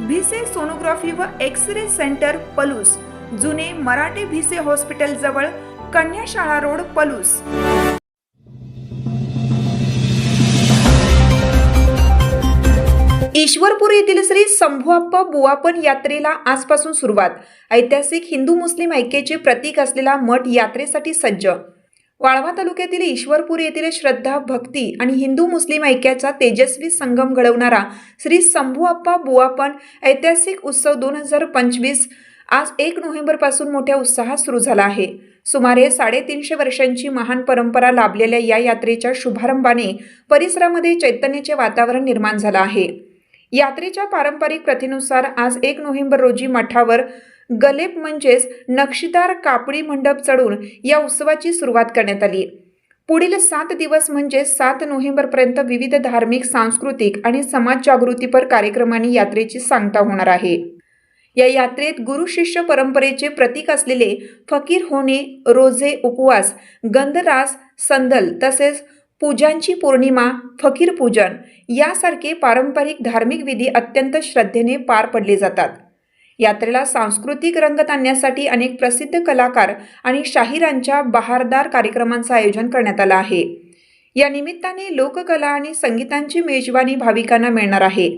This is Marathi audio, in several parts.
भिसे सोनोग्राफी व एक्स रे सेंटर पलूस. जुने मराठे भिसे हॉस्पिटल जवळ कन्याशाळा रोड पलूस. ईश्वरपूर येथील श्री शंभूअप्पा बुवापण यात्रेला आजपासून सुरुवात. ऐतिहासिक हिंदू मुस्लिम ऐक्याचे प्रतीक असलेला मठ यात्रेसाठी सज्ज. वाळवा तालुक्यातील ईश्वरपूर येथील श्रद्धा भक्ती आणि हिंदू मुस्लिम ऐक्याचा तेजस्वी संगम घडवणारा श्री शंभूअप्पा बुवापण ऐतिहासिक उत्सव दोन हजार पंचवीस आज एक नोव्हेंबरपासून मोठ्या उत्साहात सुरू झाला आहे. सुमारे साडेतीनशे वर्षांची महान परंपरा लाभलेल्या या यात्रेच्या शुभारंभाने परिसरामध्ये चैतन्याचे वातावरण निर्माण झालं आहे. यात्रेच्या पारंपरिक प्रथेनुसार आज एक नोव्हेंबर रोजी मठावर गलेप म्हणजेच नक्षीदार कापडी मंडप चढून या उत्सवाची सुरुवात करण्यात आली. पुढील सात दिवस म्हणजे सात नोव्हेंबरपर्यंत विविध धार्मिक सांस्कृतिक आणि समाज जागृतीपर कार्यक्रमांनी यात्रेची सांगता होणार आहे. या यात्रेत गुरु शिष्य परंपरेचे प्रतीक असलेले फकीर होणे रोजे उपवास गंधरास संदल तसेच पूजांची पौर्णिमा फकीर पूजन यासारखे पारंपरिक धार्मिक विधी अत्यंत श्रद्धेने पार पडले जातात. यात्रेला सांस्कृतिक रंगत आणण्यासाठी अनेक प्रसिद्ध कलाकार आणि शाहिरांच्या बहारदार कार्यक्रमांचं आयोजन करण्यात आलं आहे. या निमित्ताने लोककला आणि संगीतांची मेजवानी भाविकांना मिळणार आहे.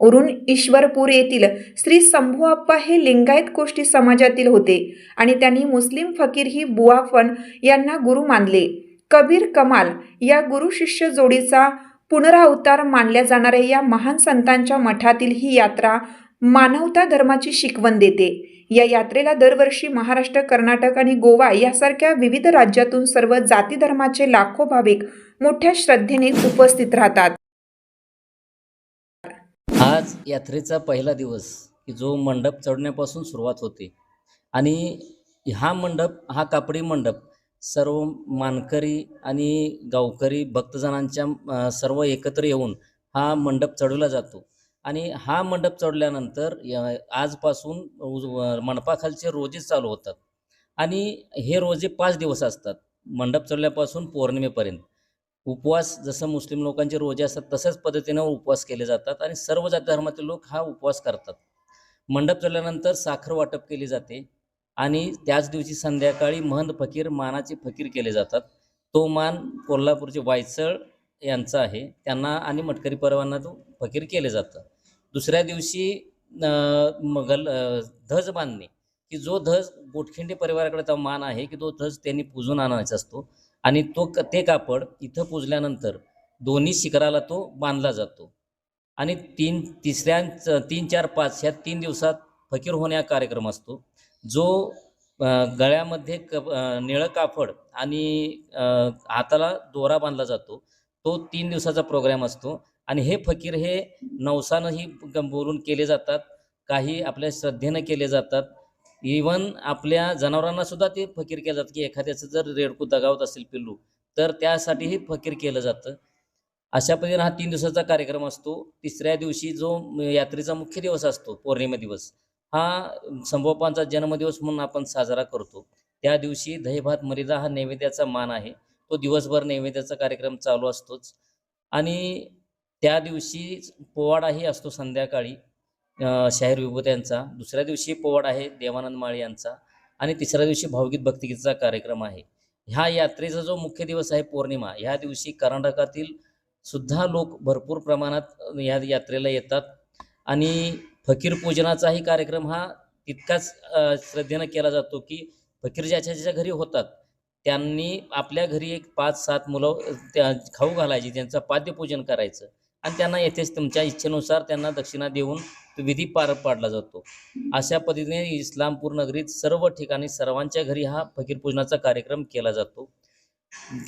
उरून ईश्वरपूर येथील श्री शंभूअप्पा हे लिंगायत कोष्टी समाजातील होते आणि त्यांनी मुस्लिम फकीर ही बुआफन यांना गुरु मानले. कबीर कमाल या गुरु शिष्य जोडीचा पुनरावतार मानल्या जाणाऱ्या या महान संतांच्या मठातील ही यात्रा मानवता धर्माची शिकवण देते. या यात्रेला दरवर्षी महाराष्ट्र कर्नाटक आणि गोवा यासारख्या विविध राज्यातून सर्व जाती धर्माचे लाखो भाविक मोठ्या श्रद्धेने उपस्थित राहतात. आज यात्रेचा पहिला दिवस की जो मंडप चढण्यापासून सुरुवात होते. आणि हा मंडप हा कापडी मंडप सर्व मानकरी आणि गावकरी भक्तजनांच्या सर्व एकत्र येऊन हा मंडप चढवला जातो. आणि हा मंडप चढल्यानंतर आजपासून मंडपाखालचे रोजे चालू होतात. आणि हे रोजे पाच दिवस असतात मंडप चढल्यापासून पौर्णिमेपर्यंत. उपवास जसं मुस्लिम लोकांचे रोजे असतात तशाच पद्धतीनं उपवास केले जातात आणि सर्व जाती धर्मातील लोक हा उपवास करतात. मंडप चढल्यानंतर साखर वाटप केली जाते आणि त्याच दिवशी संध्याकाळी महंत फकीर मानाचे फकीर केले जातात. तो मान कोल्हापूरचे वायचळ यांचं आहे. त्यांना आणि मटकरी परवांना तो फकीर केलं जातं. दुसऱ्या दिवशी मगल धज बांधणे की जो धज गोटखिंडी परिवाराकडे तो मान आहे की तो धज त्यांनी पूजून आणायचा असतो. आणि तो क- ते कापड इथं पुजल्यानंतर दोन्ही शिखराला तो बांधला जातो. आणि तीन तिसऱ्या तीन चार पाच ह्या तीन दिवसात फकीर होणे हा कार्यक्रम असतो. जो गळ्यामध्ये क निळं कापड आणि हाताला दोरा बांधला जातो. तो तीन दिवसाचा प्रोग्राम असतो. आणि हे फकीर हे नवसानंही बोलून केले जातात. काही आपल्या श्रद्धेनं केले जातात. इवन आपल्या जनावरांना सुद्धा ते फकीर केलं जातं. की एखाद्याचं जर रेडकू दगावत असेल पिल्लू तर त्यासाठीही फकीर केलं जातं. अशा पद्धतीने हा तीन दिवसाचा कार्यक्रम असतो. तिसऱ्या दिवशी जो यात्रेचा मुख्य दिवस असतो पौर्णिमा दिवस हा संभोपांचा जन्मदिवस म्हणून आपण साजरा करतो. त्या दिवशी दहीभात मरिदा हा नैवेद्याचा मान आहे. तो दिवसभर नैवेद्याचा कार्यक्रम चालू असतोच. आणि त्या दिवशी पोवाडाही असतो संध्याकाळी शाहीर शाहीर विभूत्यांचा दुसऱ्या दिवशी पोवाड आहे देवानंद माळी यांचा. आणि तिसऱ्या दिवशी भावगीत भक्तिगीतचा कार्यक्रम आहे. ह्या यात्रेचा जो मुख्य दिवस आहे पौर्णिमा ह्या दिवशी कर्नाटकातील सुद्धा लोक भरपूर प्रमाणात या यात्रेला येतात. आणि फकीर पूजनाचाही कार्यक्रम हा तितकाच श्रद्धेनं केला जातो की फकीर ज्याच्या ज्याच्या घरी होतात त्यांनी आपल्या घरी एक पाच सात मुलं त्या खाऊ घालायची त्यांचं पाद्यपूजन करायचं. आणि त्यांना येथेच तुमच्या इच्छेनुसार त्यांना दक्षिणा देऊन विधी पार पाडला जातो. अशा पद्धतीने इस्लामपूर नगरीत सर्व ठिकाणी सर्वांच्या घरी हा फकीर पूजनाचा कार्यक्रम केला जातो.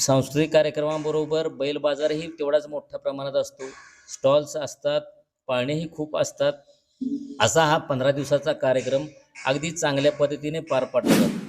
सांस्कृतिक कार्यक्रमाबरोबर बैल बाजारही तेवढाच मोठ्या प्रमाणात असतो. स्टॉल्स असतात पाळणेही खूप असतात. असा हा पंधरा दिवसाचा कार्यक्रम अगदी चांगल्या पद्धतीने पार पाडला जातो.